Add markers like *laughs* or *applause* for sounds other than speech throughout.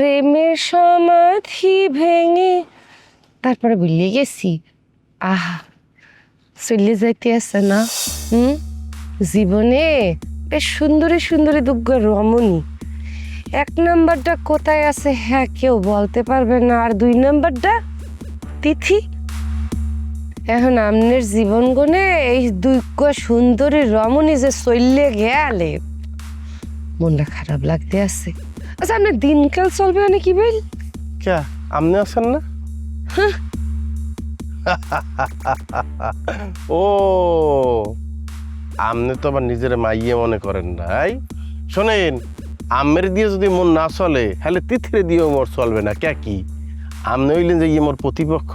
প্রেমের সমাধি ভেঙে। তারপরে ভুলে গেছি আহা, চলে যাইতে আছে না। হুম? জীবনে বেশ সুন্দরী সুন্দরী দুগ্গ রমণী। এক নাম্বারটা কোথায় আছে? হ্যাঁ কেউ বলতে পারবে না। আর দুই নাম্বারটা তিথি? এখন আমনের জীবন গনে এই দুইক সুন্দরী রমণী যে চললে গেলে, মনটা খারাপ লাগতে আছে। আচ্ছা আপনার দিনকাল চলবে মানে কি বল? কে? আপনি আছেন না? ও আপনি তো আবার নিজের মাইয়ে মনে করেন নাই। শোনেন আমের দিয়ে যদি মন না চলে তাহলে তিথিরে দিয়েও মোর চলবে না কে কি? আপনি হইলেন যে ইয়ে মোর প্রতিপক্ষ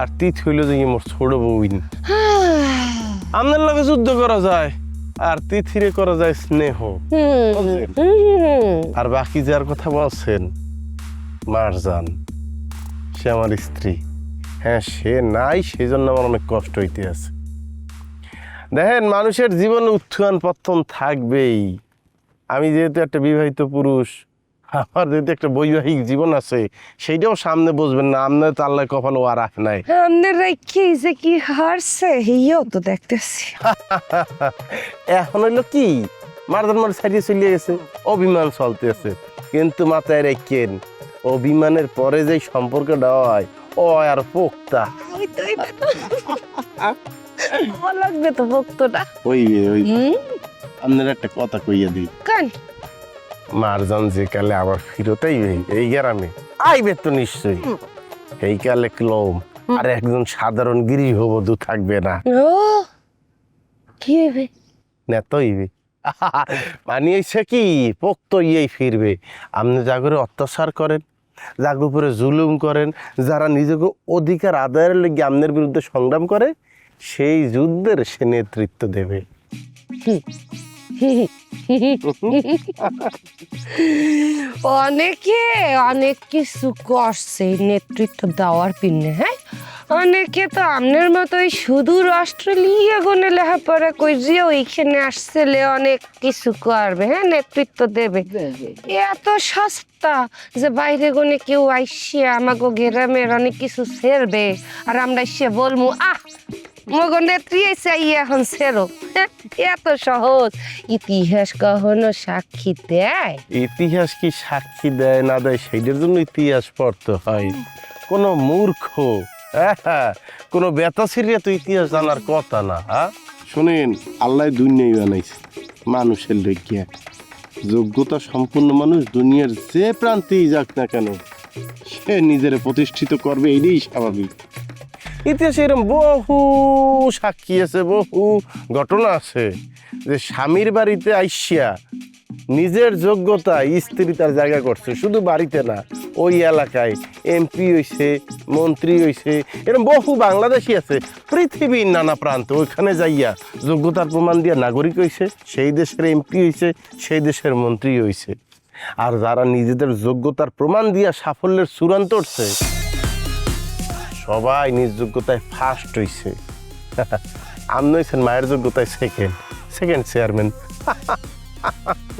আর তিথি হইল যে ইয়ে মোর ছোট বউইন আপনার লগে যুদ্ধ করা যায়। আর তিথিরে করা যায় স্নেহ। আর বাকি যার কথা বলছেন মারজান সে আমার স্ত্রী। হ্যাঁ সে নাই সেজন্য আমার অনেক কষ্ট হইতে আছে। দেখেন মানুষের জীবনে উত্থান পত্তন থাকবেই। আমি যেহেতু একটা বিবাহিত পুরুষ আমার যেহেতু একটা বৈবাহিক জীবন আছে সেইটাও সামনে বুঝবেন না আপনার তো আল্লাহ কপালও আর রাখে নাই। আপনার রাখি যে কি হারছে হিও তো দেখতেছি। *laughs* এখন হইল কি? মারদান মার ছাড়িয়ে চলে গেছে অভিমান চলতেছে। কিন্তু মাথায় রেখেন অভিমানের পরে যে সম্পর্কটা হয় ও আর পোক্তা। লাগবে তো ভক্তটা ওই ওই আপনার একটা কথা কইয়া দিই। কান? মারজান যে কালে আবার ফিরতেই এই গ্রামে? আইবে তো নিশ্চয়ই। এই কালে ক্লোম আর একজন সাধারণ গৃহবধূ থাকবে না। কি হবে নেতইবে *laughs* মানে হচ্ছে কি পোক্ত ইয়েই ফিরবে। আপনি জাগরে অত্যাচার করেন জাগর উপরে জুলুম করেন যারা নিজেকে অধিকার আদায়ের লেগে আমনের বিরুদ্ধে সংগ্রাম করে সেই যুদ্ধের সে নেতৃত্ব দেবে। অনেকে অনেক কিছু করছে নেতৃত্ব দেওয়ার পিনে হ্যাঁ? অনেকে তো আপনার মতোই সুদূর অস্ট্রেলিয়া গনে লেখাপড়া কই যে ওইখানে আসছিলে অনেক কিছু করবে হ্যাঁ? নেতৃত্ব দেবে। এত সস্তা যে বাইরে গনে কেউ আইসে আমাকে গ্রামের অনেক কিছু ছেড়বে আর আমরা এসে বলব আহ মগো নেত্রী এসে এখন ছেড়ো হ্যাঁ, এত সহজ। ইতিহাস কখনো সাক্ষী দেয়? ইতিহাস কি সাক্ষী দেয় না দেয় সেইটার জন্য ইতিহাস পড়তে হয়। কোনো মূর্খ হ্যাঁ, কোনো বেতা ছিড়িয়ে তো ইতিহাস জানার কথা না হ্যাঁ? শুনেন আল্লাহ দুনিয়াই বানাইছে মানুষের লইগিয়া যোগ্যতা সম্পূর্ণ মানুষ দুনিয়ার যে প্রান্তেই যাক না কেন সে নিজের প্রতিষ্ঠিত করবে এটাই স্বাভাবিক। ইতিহাসে এরকম বহু সাক্ষী আছে, বহু ঘটনা আছে যে স্বামীর বাড়িতে আইসিয়া নিজের যোগ্যতা স্ত্রী তার জায়গা করছে, শুধু বাড়িতে না, ওই এলাকায় এমপি হইছে, মন্ত্রী হইছে এরকম বহু বাংলাদেশি আছে, পৃথিবীর নানা প্রান্ত ওইখানে যাইয়া যোগ্যতার প্রমাণ দিয়া নাগরিক হইছে, সেই দেশের এমপি হইছে, সেই দেশের মন্ত্রী হইছে। আর যারা নিজেদের যোগ্যতার প্রমাণ দিয়া সাফল্যের চূড়ান্ত উঠছে সবাই নিজ যোগ্যতায় ফার্স্ট হইছে। আপনি হইছেন মায়ের যোগ্যতায় সেকেন্ড সেকেন্ড চেয়ারম্যান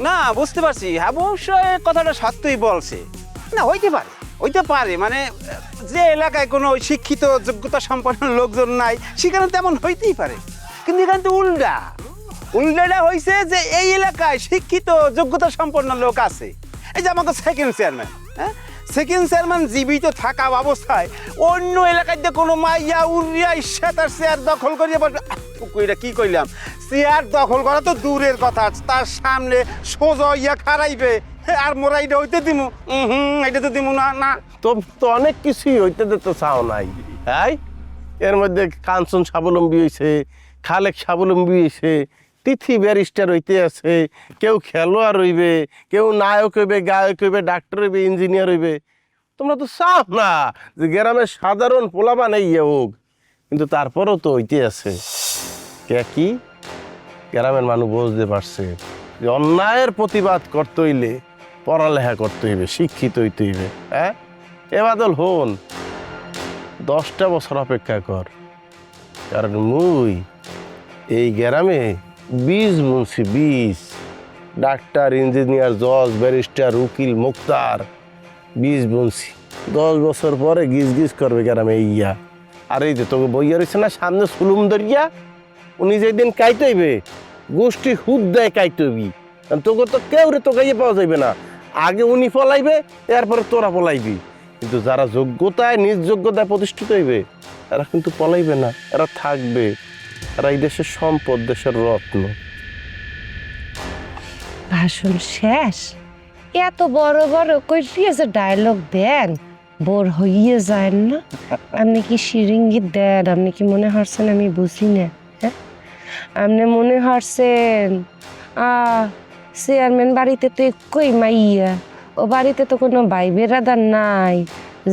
না, বুঝতে পারছি। অবশ্যই কথাটা সত্যই বলছে। না, হইতে পারে। হইতে পারে মানে যে এলাকায় কোনো শিক্ষিত, যোগ্যতা সম্পন্ন লোকজন নাই সেখানে তেমন হইতেই পারে। কিন্তু এখানে তো উল্টা। উল্টাটা হয়েছে যে এই এলাকায় শিক্ষিত, যোগ্যতা সম্পন্ন লোক আছে। এই যে আমাকে সেকেন্ড চেয়ারম্যান হ্যাঁ? সেকেন্ড চেয়ারম্যান জীবিত থাকা অবস্থায় অন্য এলাকায় যে কোনো মাইয়া, উড়িয়া ইচ্ছা তার চেয়ার দখল করিয়া বসবে কইরা কি কইলাম? চেয়ার দখল করা তো দূরের কথা, তার সামনে সোজা ইয়া খারাইবে আর মোরা এটা হইতে দিমু। হুম এটা তো দিমু না না। তো তো অনেক কিছুই হইতে তো চাও নাই। তাই এর মধ্যে কাঞ্চন স্বাবলম্বী হয়েছে খালেক স্বাবলম্বী হয়েছে তিথি ব্যারিস্টার হইতে আছে, কেউ খেলোয়াড় হইবে, কেউ নায়ক হইবে, গায়ক হইবে, ডাক্তার হইবে, ইঞ্জিনিয়ার হইবে। তোমরা তো চাও না যে গ্রামের সাধারণ পোলাবান এই ইয়ে হোক, কিন্তু তারপরেও তো হইতে আছে। কে কি? গ্রামের মানুষ বুঝতে পারছে যে অন্যায়ের প্রতিবাদ করতে হইলে পড়ালেখা করতে হইবে, শিক্ষিত হইতে হইবে হ্যাঁ? এ বাদল হন, দশটা বছর অপেক্ষা কর, কারণ মুই এই গ্রামে বীজ মুন্সি বীজ ডাক্তার, ইঞ্জিনিয়ার, জজ, ব্যারিস্টার, উকিল, মুক্তার বীজ বুনছি দশ বছর পরে গিজ গিজ করবে গ্রামে ইয়া। আর এই যে তোকে বইয়া রয়েছে না, সামনে সুলুম দরিয়া? উনি যেদিন কাইতেইবে, গোষ্ঠী হুদ দেয় কাইতবি তোকে তো কেউ রে তোকে ইয়ে পাওয়া যাবে না। আগে উনি পলাইবে, এরপরে তোরা পলাইবি। কিন্তু যারা যোগ্যতায়, নিজ যোগ্যতায় প্রতিষ্ঠিত হইবে, এরা কিন্তু পলাইবে না, এরা থাকবে। এরা এই দেশের সম্পদ, দেশের রত্ন। ভাষণ শেষ। এত বড় বড় কইরিয়ে যে ডায়লগ দেন? বোর হইয়ে যায় না। আপনি কি সিরিঙ্গি দেন? আপনি কি মনে হারছেন আমি বুঝি না হ্যাঁ? আপনি মনে হারছেন, আ, চেয়ারম্যান বাড়িতে তো একই মাইয়া। ও বাড়িতে তো কোনো বাইবেরাদার নাই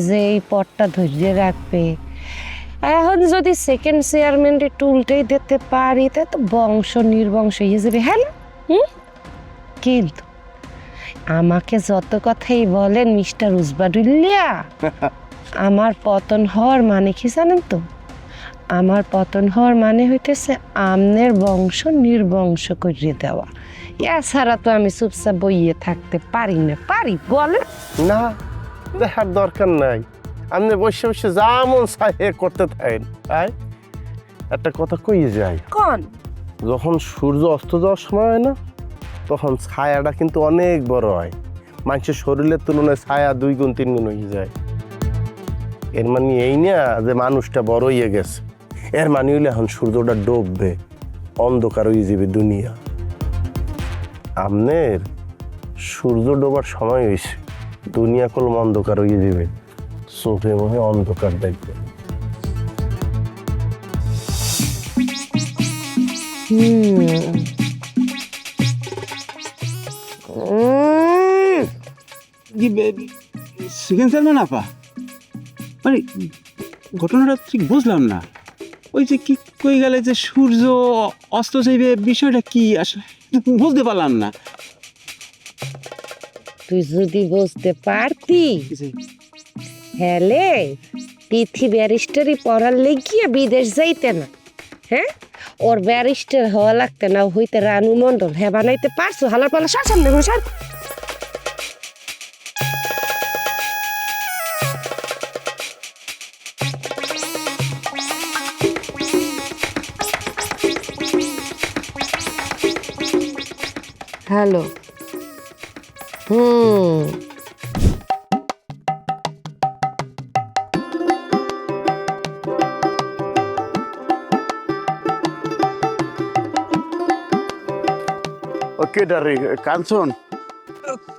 যে এই পটটা ধরিয়ে রাখবে। এখন যদি সেকেন্ড চেয়ারম্যান একটু উল্টেই দিতে পারি তা তো বংশ নির্বংশ হয়ে যাবে হ্যাঁ হুম? কিন্তু আমাকে যত কথাই বলেন মিস্টার উজবাডুল্লিয়া *laughs* আমার পতন হওয়ার মানে কি জানেন তো? আমার পতন হওয়ার মানে হইতেছে আমনের বংশ নির্বংশ করিয়ে দেওয়া। এছাড়া তো আমি চুপচাপ বইয়ে থাকতে পারি না পারি বলে না দেখার দরকার নাই। আপনি বসে বসে যা মন চায় এ করতে থাকেন। আয় একটা কথা কইয়ে যায়? কোন? যখন সূর্য অস্ত যাওয়ার সময় হয় না তখন ছায়াটা কিন্তু অনেক বড় হয়। মানুষের শরীরের তুলনায় ছায়া দুই গুণ তিন গুণ হয়ে যায়। এর মানে এই না যে মানুষটা বড় হয়ে গেছে। এর মানে হইলে এখন সূর্যটা ডুববে অন্ধকার হয়ে যাবে দুনিয়া। আমনের সূর্য ডোবার সময় হয়েছে। দুনিয়া কলম অন্ধকার হয়ে যাবে। চোখে অন্ধকার দেখবে? আপা? মানে ঘটনাটা ঠিক বুঝলাম না। ওই যে কি কই গেলে যে সূর্য অস্ত যাইবে বিষয়টা কি? আসলে বুঝতে পারলাম না। তুই যদি বুঝতে পারতি হ্যালে তিথি ব্যারিস্টারি পড়ার লেগিয়ে বিদেশ যাইতে না হ্যাঁ? ওর ব্যারিস্টার হওয়া লাগতে না হইতে রানু মন্ডল হ্যাঁ বানাইতে পারছ? হালার পালা সার সামনে সার। হ্যালো। হুম। ওকে ডারে? কাঞ্চন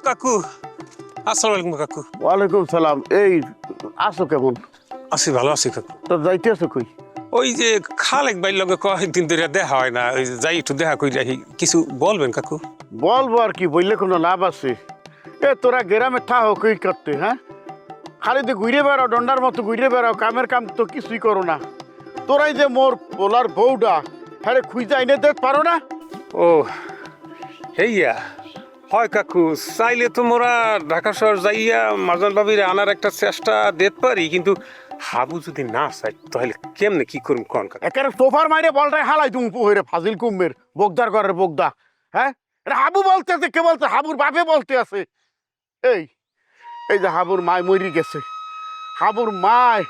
কাকু আসসালামু আলাইকুম কাকু। ওয়ালাইকুম সালাম। এই আসো কেমন? আছি ভালো আছি কাকু। তো যাইতে আছো কই? ওই যে খালেক ভাইয়ের লগে কয়েকদিন ধরে দেখা হয় না। ওই যাই একটু দেখা করি রাখি কিছু বলবেন কাকু? বলব আর কি বললে কোনো লাভ আছে। এ তোরা গ্রামে থাও কই করতে হ্যাঁ? খালি তো ঘুরে বেড়াও ডন্ডার মতো ঘুরে বেড়াও কামের কাম তো কিছুই করো না। তোরাই যে মোর পোলার বউটা হ্যাঁ খুঁজা এনে দেখ পারো না? ও হেইয়া। হয় কাকু, চাইলে তো মোরা ঢাকা শহর যাইয়া মাজন বাবির আনার একটা চেষ্টা দিতে পারি, কিন্তু হাবু যদি না চাই, তাহলে কেমনে কি করুম কন কাকু? একেবারে সোফার মাইরে বলটাই হালাই তুমি পুহরে ফাজিল কুম্বের, বোগদার ঘরের বোগদা হ্যাঁ? এটা হাবু বলতে আছে কে বলতে হাবুর বাপে বলতে আছে। এই এই যে হাবুর মায় মরি গেছে। হাবুর মায়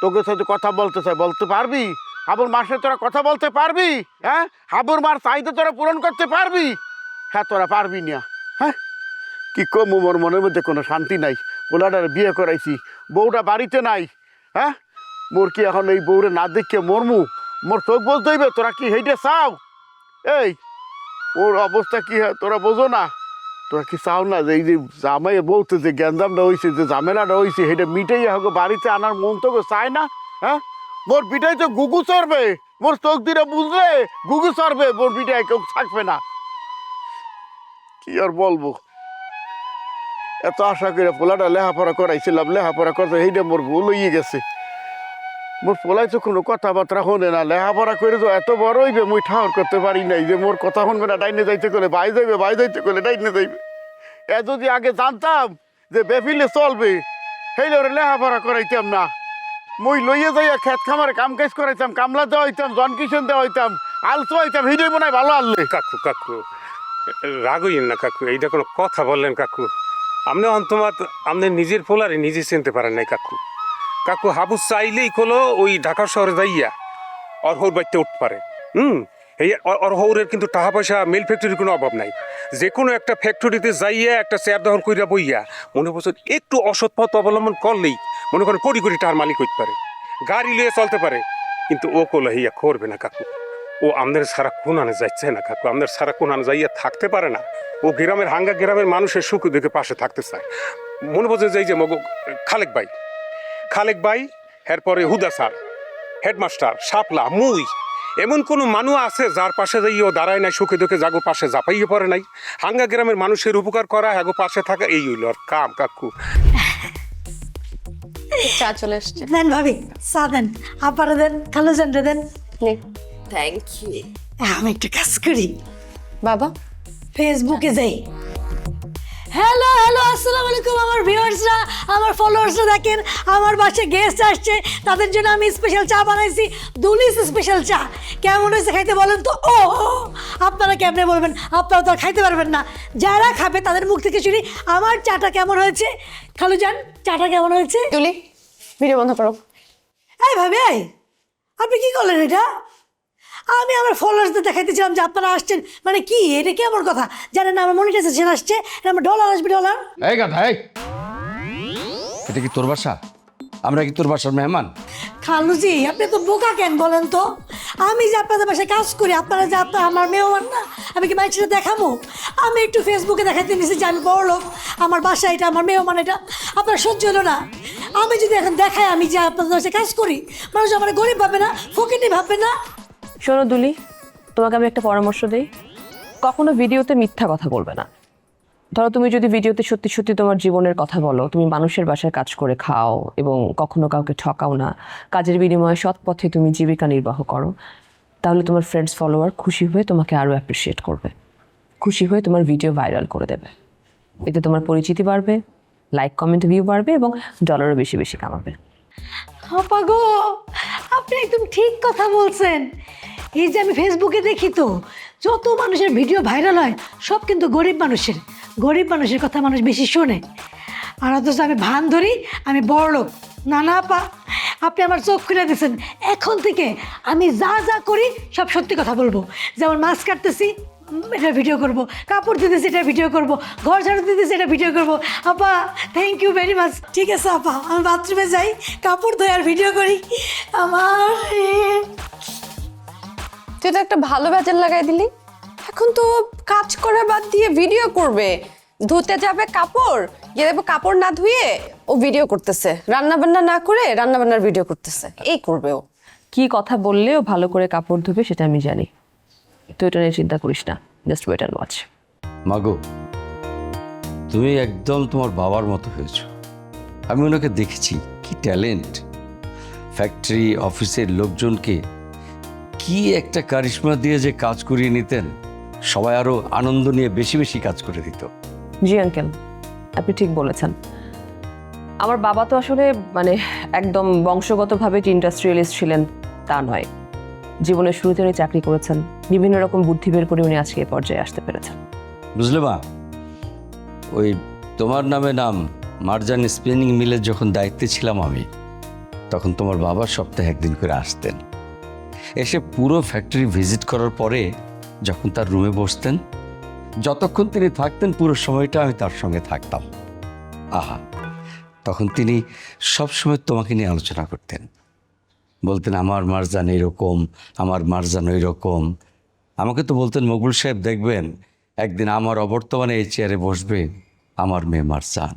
তোকে সাথে কথা বলতে চাই, বলতে পারবি? হাবুর মার সাথে তোরা কথা বলতে পারবি? হ্যাঁ? হাবুর মার চাইতে তোরা পূরণ করতে পারবি? হ্যাঁ তোরা পারবি না। হ্যাঁ? কি কম মোর মনের মধ্যে কোনো শান্তি নাই। পোলাটার বিয়ে করাইছি। বউটা বাড়িতে নাই। হ্যাঁ? মোর কি এখন এই বউরে না দেখে মরমু? মোর চোখ বলতে হইবে, তোরা কি হেইটে চাও? এই, ওর অবস্থা কি হয় তোরা বোঝো না। তোরা কি চাও না যে এই যে জামাই বলতে যে গ্যাঞ্জামটা হয়েছে যে ঝামেলাটা হয়েছে সেটা মিটাই হোক বাড়িতে আনার মন তো চায় না। হ্যাঁ? মোর বিটাই তো গুগু চড়বে। মোর চোখ দিয়ে বুঝলে গুগু চড়বে, মোর বিটাই কেউ থাকবে না। কি আর বলব? এত আশা করে পোলাটা লেহাপড়া করাইছিলাম লেহাপড়া করতে সেইটা মোর ভুল হয়ে গেছে। মোর পোলাই তো কোনো কথাবার্তা শোনে না লেহাপড়া করে তো এত বড় হইবে, মুই ঠাহর করতে পারি নাই যে মোর কথা শুনবে না, ডাইনে যাইতে গেলে বাই যাইবে বাই যাইতে গেলে ডাইনে যাইবে। এ যদি আগে জানতাম যে বেফিলে চলবে সেই ওরে লেহাপড়া করাইতাম না। মুই লইয়ে যাইয়া খেত খামারে কাম কাজ করাইতাম, কামলা দেওয়া হইতাম, জন কিষণ দেওয়া হইতাম, আলসো হইতাম হিডই মনে ভালো আনলে। কাকু কাকু রাগইন না কাকু এইটা কোনো কথা বললেন কাকু। আপনি অন্তমাত, আপনি নিজের পোলারে নিজে চিনতে পারেন নাই কাকু। কাকু হাবু চাইলেই কলো ওই ঢাকা শহরে যাইয়া অরহর বাড়িতে উঠতে পারে। হুম, এই অ- অরহরের কিন্তু টাকা পয়সা, মিল ফ্যাক্টরির কোনো অভাব নাই। যে কোনো একটা ফ্যাক্টরিতে যাইয়া একটা চেয়ার দখল কইরা বইয়া মনে বছর একটু অসৎ পথ অবলম্বন করলেই মনে করেন কোটি কোটি টাকার মালিক হইতে পারে। গাড়ি লিয়ে চলতে পারে, কিন্তু ও কোলা হইয়া করবে না কাকু। ও আমাদের সারা কোন আনে যাচ্ছে না কাকু আমাদের সারা কোন আনে যাইয়া থাকতে পারে না। ও গ্রামের হাঙ্গা গ্রামের মানুষের সুখ দেখে পাশে থাকতে চায়। মনে বোঝে যে এই যে মগো খালেক ভাই খালেক ভাই এরপরে হুদা স্যার হেডমাস্টার শাপলা মুই এমন কোনো মানুষ আছে যার পাশে যাই ও দাঁড়ায় নাই সুখে দুঃখে জাগো পাশে জাপাইয়ে পড়ে নাই? হাঙ্গা গ্রামের মানুষের উপকার করা হ্যাগো পাশে থাকা এই হইল আর কাম কাকু। চা চলে এসছে। দেন ভাবি চা দেন। আপারে দেন খালো দেন। থ্যাংক ইউ আমি একটা কাজ করি। বাবা। ফেসবুকে যাই। হ্যালো হ্যালো আসসালামু আলাইকুম আমার ভিউয়ার্সরা আমার ফলোয়ার্সরা দেখেন আমার বাসায় গেস্ট আসছে। তাদের জন্য আমি স্পেশাল চা বানাইছি দুলিস স্পেশাল চা। কেমন হয়েছে খাইতে বলেন তো? ও আপনারা কেমনে বলবেন? আপনারা তো আর খাইতে পারবেন না। যারা খাবে তাদের মুখ থেকে শুনি আমার চাটা কেমন হয়েছে? খালু যান চাটা কেমন হয়েছে? তুলি ভিডিও বন্ধ করো। এই ভাবে আপনি কি করলেন এটা? আমি আমার ফলোয়ার্সদের দেখাইতেছিলাম যে আপনারা আসছেন। মানে কি? এটা কি আমার কথা? জানেন না আমার মনিটাইজেশন আসছে। এটা আমার ডলার আসবে ডলার এই গাধা এই। এটা কি তোর বাসা? আমরা কি তোর বাসার মেহমান? খালুজি আপনি তো বোকা কেন বলেন তো? আমি যে আপনাদের বাসায় কাজ করি আপনারা যে আপনার আমার মেহমান না আমি কি মানুষের দেখাবো আমি একটু ফেসবুকে দেখাতে নিছি যে আমি বড় লোক আমার বাসা এটা আমার মেহমান এটা। আপনার সহ্য হলো না। আমি যদি এখন দেখাই আমি যে আপনাদের বাসায় কাজ করি মানুষ আমার গরিব ভাবে না ফকিনি ভাববে না। শোনো দুলি, তোমাকে আমি একটা পরামর্শ দিই। কখনো ভিডিওতে মিথ্যা কথা বলবে না। ধরো তুমি যদি ভিডিওতে সত্যি সত্যি তোমার জীবনের কথা বলো, তুমি মানুষের বাসায় কাজ করে খাও এবং কখনো কাউকে ঠকাও না, কাজের বিনিময়ে সৎ পথে তুমি জীবিকা নির্বাহ করো, তাহলে তোমার ফ্রেন্ডস ফলোয়ার খুশি হয়ে তোমাকে আরও অ্যাপ্রিসিয়েট করবে। খুশি হয়ে তোমার ভিডিও ভাইরাল করে দেবে। এতে তোমার পরিচিতি বাড়বে লাইক কমেন্ট ভিউ বাড়বে এবং ডলারও বেশি বেশি কামাবে। গো আপনি একদম ঠিক কথা বলছেন। এই যে আমি ফেসবুকে দেখি তো, যত মানুষের ভিডিও ভাইরাল হয়, সব কিন্তু গরিব মানুষের। গরিব মানুষের কথা মানুষ বেশি শোনে। আর অথচ আমি ভান ধরি, আমি বড় লোক। না না, আপা, আপনি আমার চোখ খুলে দিয়েছেন। এখন থেকে আমি যা যা করি, সব সত্যি কথা বলব। যেমন মাছ কাটতেছি, এটা ভিডিও করব। কাপড় দিতেছি, এটা ভিডিও করব। ঘর ঝাড়ু দিতেছি, এটা ভিডিও করব। আপা থ্যাংক ইউ ভেরি মাচ ঠিক আছে, আপা, আমি বাথরুমে যাই, কাপড় ধোয় আর ভিডিও করি। আমার তুই তো একটা ভালো বেজার লাগাই দিলি। এখন তো কাজ করা বাদ দিয়ে ভিডিও করবে। ধুতে যাবে কাপড় গিয়ে দেখব কাপড় না ধুয়ে ও ভিডিও করতেছে। রান্না বান্না না করে রান্না বান্নার ভিডিও করতেছে। এই করবে ও। কি কথা বললেও ভালো করে কাপড় ধুবে সেটা আমি জানি। তুই এটা নিয়ে চিন্তা করিস না জাস্ট ওয়েট অ্যান্ড ওয়াচ মাগো তুমি একদম তোমার বাবার মতো হয়েছ। আমি ওনাকে দেখেছি কি ট্যালেন্ট ফ্যাক্টরি অফিসের লোকজনকে কি একটা কারিশমা দিয়ে যে কাজ করিয়ে নিতেন সবাই আরও আনন্দ নিয়ে বেশি বেশি কাজ করে দিত। জি আঙ্কেল। আপনি ঠিক বলেছেন। আমার বাবা তো আসলে মানে একদম বংশগতভাবে যে ইন্ডাস্ট্রিয়ালিস্ট ছিলেন তা নয়। জীবনের শুরুতে উনি চাকরি করেছেন। বিভিন্ন রকম বুদ্ধি বের করে উনি আজকে এ পর্যায়ে আসতে পেরেছেন। বুঝলে মা? ওই তোমার নামে নাম মার্জান স্পিনিং মিলের যখন দায়িত্বে ছিলাম আমি তখন তোমার বাবা সপ্তাহে একদিন করে আসতেন। এসে পুরো ফ্যাক্টরি ভিজিট করার পরে যখন তার রুমে বসতেন, যতক্ষণ তিনি থাকতেন পুরো সময়টা আমি তার সঙ্গে থাকতাম। আহা, তখন তিনি সব সময় তোমাকে নিয়ে আলোচনা করতেন। বলতেন, আমার মারজান এরকম, আমার মারজান ওই রকম আমাকে তো বলতেন, মকবুল সাহেব, দেখবেন, একদিন আমার অবর্তমানে এই চেয়ারে বসবে আমার মেয়ে মারজান।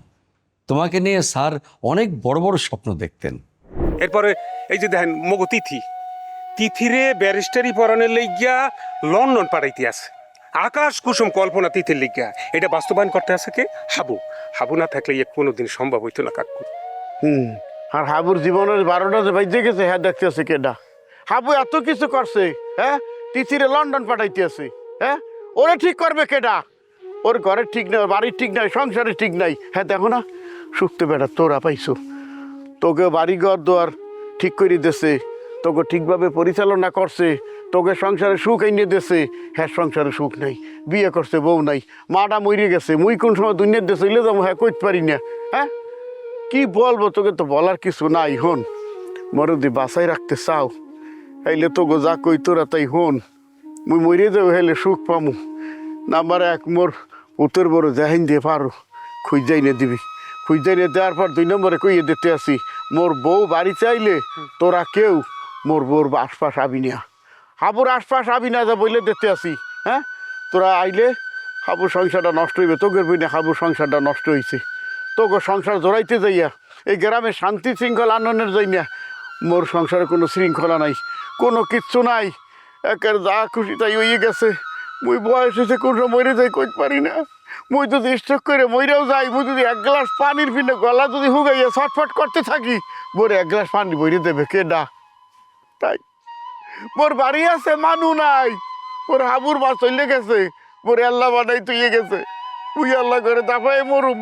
তোমাকে নিয়ে স্যার অনেক বড় বড় স্বপ্ন দেখতেন। এরপরে এই যে দেখেন মগো তিথি তিথিরে ব্যারিস্টারি পড়ানোর লইগিয়া লন্ডন পাঠাইতে আছে। আকাশ কুসুম কল্পনা তিথির লিগিয়া। এটা বাস্তবায়ন করতে আছে কে? হাবু। হাবু না থাকলে ইয়ে কোনোদিন সম্ভব হইতো না কাকু। হুম, আর হাবুর জীবনের বারোটা যে বাইজে গেছে হ্যাঁ দেখতে দেখতেছে কেডা হাবু এত কিছু করছে হ্যাঁ? তিথিরে লন্ডন পাঠাইতে আছে হ্যাঁ? ওরে ঠিক করবে কেডা ওর ঘরের ঠিক নাই বাড়ির ঠিক নাই, সংসারের ঠিক নাই। হ্যাঁ দেখো না শুকতে বেটা তোরা পাইছো। তোকে বাড়ি ঘর দোয়ার ঠিক করে দিছে তোকে ঠিকভাবে পরিচালনা করছে, তোকে সংসারে সুখ এনে দেশে হ্যাঁ সংসারে সুখ নাই, বিয়ে করছে, বউ নাই, মাটা মরে গেছে, মুই কোন সময় দুনিয়ার দেশে ইলে যাব হ্যাঁ কইতে পারি না হ্যাঁ? কি বলব, তোকে তো বলার কিছু নাই, হন। মরে যদি বাসাই রাখতে চাও এইলে তো যা কই তোরা তাই হন। মুই মরে যাব হেলে সুখ পামু। নাম্বার এক, মোর উত্তর বড় জাহিন দিয়ে পারো, খুঁজাই না দিবি। খুঁজাই না দেওয়ার পর দুই নম্বরে কইয়ে দিতে আসি, মোর বউ বাড়ি চাইলে তোরা কেউ মোর বউর আশপাশ আবি না হাবুর আশপাশ আবি না যা বইলে দিতে আসি হ্যাঁ? তোরা আইলে হাবুর সংসারটা নষ্ট হইবে তোকে বই না হাবুর সংসারটা নষ্ট হয়েছে তোকে সংসার জড়াইতে যাইয়া, এই গ্রামে শান্তি শৃঙ্খলা আনন্দের যাই না মোর সংসারে কোনো শৃঙ্খলা নাই, কোনো কিচ্ছু নাই। একের যা খুশি তাই হয়ে গেছে। মুই বয়স হয়েছে কোন সময় মরে যাই কইতে পারি না। মুই যদি স্ট্রোক করে মইরাও যাই, মুই যদি এক গ্লাস পানির ফিনে গলা যদি হুগাইয়া ছটফট করতে থাকি মোর এক গ্লাস পানি বইরে দেবে, কে ডা? তাই। মোর বাড়ি আছে, মানু নাই। মোর হাবুর মা চলে গেছে। মোর আল্লাহ বানাই তুইয়ে গেছে। তুই আল্লাহ করে তারপরে মরুম।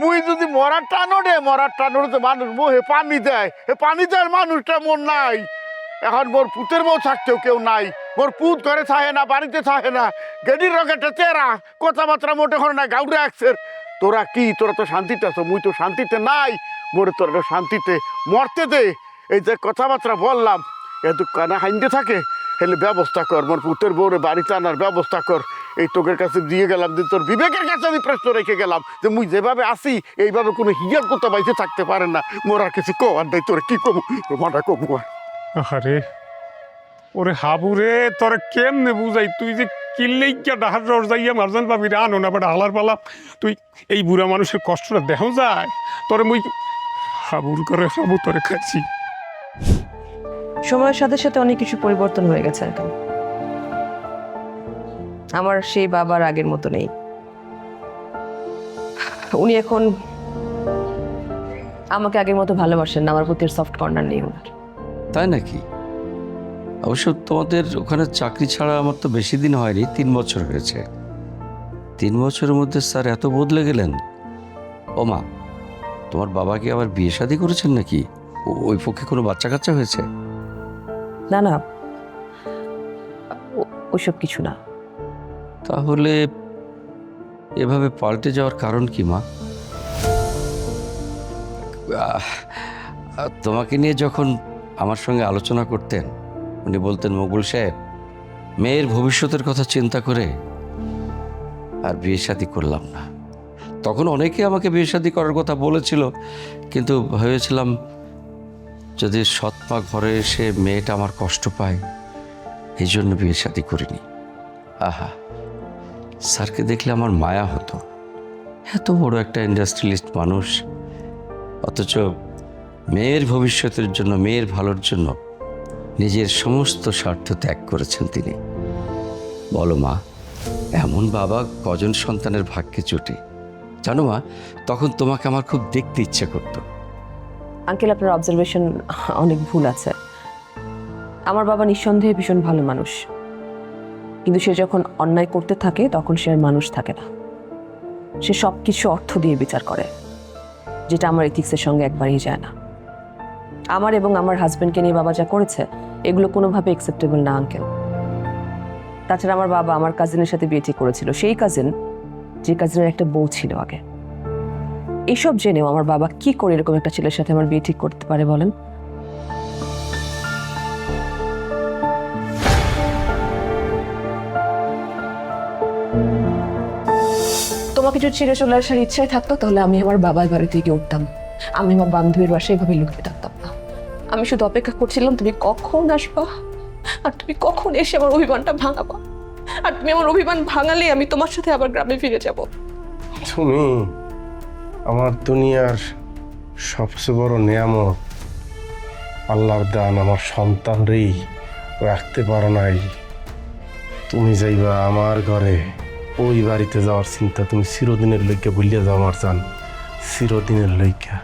মুই যদি মরার টানো রে মরার টানো তো মানুষ মোহে পানি দেয়। হে পানি দেয় মানুষটা মোর নাই। এখন মোর পুতের বউ থাকতেও কেউ নাই। মোর পুত ঘরে থাকে না, বাড়িতে থাকে না। গেডির রকেটে তেরা কথাবার্তা মোটে করে না গাউরে একসের তোরা কি? তোরা তো শান্তিতে আছো, মুই তো শান্তিতে নাই। মোরে তোরা শান্তিতে মরতে দে। এই যে কথাবার্তা বললাম এত কানা হাইন্দে থাকে, হেলে ব্যবস্থা কর, মোর পুতের বউরে বাড়িতে আনার ব্যবস্থা কর। এই তোকের কাছে দিয়ে গেলাম যে তোর বিবেকের কাছে আমি প্রশ্ন রেখে গেলাম, যে মুই যেভাবে আসি এইভাবে কোনো হিয়ার কথা বাইতে থাকতে পারে না। মোর আর কিছু কো আর নাই, তোর কি কমু? মাটা কমু আর। আরে ওরে হাবুরে, তোরে কেমনে বুঝাই? তুই যে কিনলেই কে ডাহার রস যাইয়া মারজান পাবি রে আনো না, বাট হালার পালা। তুই এই বুড়া মানুষের কষ্টটা দেহ যায়। তোরে মুই হাবুর করে হাবু, তোরে খাচ্ছি। সময়ের সাথে সাথে অনেক কিছু পরিবর্তন হয়ে গেছে এখন। আমার সেই বাবার আগের মতো নেই। উনি এখন আমাকে আগের মতো ভালোবাসেন আমার প্রতি সফট কর্নার নেই ওনার। তাই নাকি? অবশ্য তোমাদের ওখানে চাকরি ছাড়া আমার তো বেশি দিন হয়নি, তিন বছর হয়েছে। তিন বছরের মধ্যে স্যার এত বদলে গেলেন। ও মা, তোমার বাবা কি আবার বিয়ে শাদি করেছেন নাকি? ওই পক্ষে কোনো বাচ্চা কাচ্চা হয়েছে? না না। ও- ওইসব কিছু না। তাহলে এভাবে পাল্টে যাওয়ার কারণ কি, মা? তোমাকে নিয়ে যখন আমার সঙ্গে আলোচনা করতেন, উনি বলতেন মকবুল সাহেব, মেয়ের ভবিষ্যতের কথা চিন্তা করে আর বিয়ে শাদি করলাম না। তখন অনেকে আমাকে বিয়ে শাদি করার কথা বলেছিল, কিন্তু ভেবেছিলাম যদি সৎমা ঘরে এসে মেয়েটা আমার কষ্ট পায়, এই জন্য বিয়ে শাদি করিনি। আহা, স্যারকে দেখলে আমার মায়া হতো। এত বড় একটা ইন্ডাস্ট্রিয়ালিস্ট মানুষ। অথচ মেয়ের ভবিষ্যতের জন্য, মেয়ের ভালোর জন্য নিজের সমস্ত স্বার্থ ত্যাগ করেছেন তিনি। বলো মা, এমন বাবা কজন সন্তানের ভাগ্যে জোটে? জানো মা, তখন তোমাকে আমার খুব দেখতে ইচ্ছে করতো। আঙ্কেল, আপনার অবজারভেশন অনেক ভুল আছে। আমার বাবা নিঃসন্দেহে ভীষণ ভালো মানুষ। কিন্তু সে যখন অন্যায় করতে থাকে, তখন সে আর মানুষ থাকে না। সে সব কিছু অর্থ দিয়ে বিচার করে, যেটা আমার ইথিক্সের সঙ্গে একবারই যায় না। আমার এবং আমার হাজব্যান্ডকে নিয়ে বাবা যা করেছে, এগুলো কোনোভাবে অ্যাকসেপ্টেবল না আঙ্কেল তাছাড়া আমার বাবা আমার কাজিনের সাথে বিয়ে ঠিক করেছিল। সেই কাজিন যে কাজিনের একটা বউ ছিল আগে। এইসব জেনেও আমার বাবা কি করে এরকম একটা ছেলের সাথে আমার বিয়ে ঠিক করতে পারে বলেন? তোমাকে যদি ছেড়ে চলে আসার ইচ্ছাই থাকতো, তাহলে আমি আমার বাবার বাড়িতে গিয়ে উঠতাম। আমি আমার বান্ধবীর বাসায় এভাবে লুকিয়ে থাকতাম না। আমি শুধু অপেক্ষা করছিলাম, তুমি কখন আসবা? আর তুমি কখন এসে আমার অভিমানটা ভাঙাবা? আর তুমি আমার অভিমান ভাঙালে আমি তোমার সাথে আবার গ্রামে ফিরে যাব। তুমি আমার দুনিয়ার সবচেয়ে বড় নিয়ামত আল্লাহর দান আমার সন্তানরেই রাখতে পারো নাই। তুমি যাইবা আমার ঘরে, ওই বাড়িতে যাওয়ার চিন্তা তুমি চিরদিনের লইকা ভুলিয়া যাও আমার চান চিরদিনের লইকা।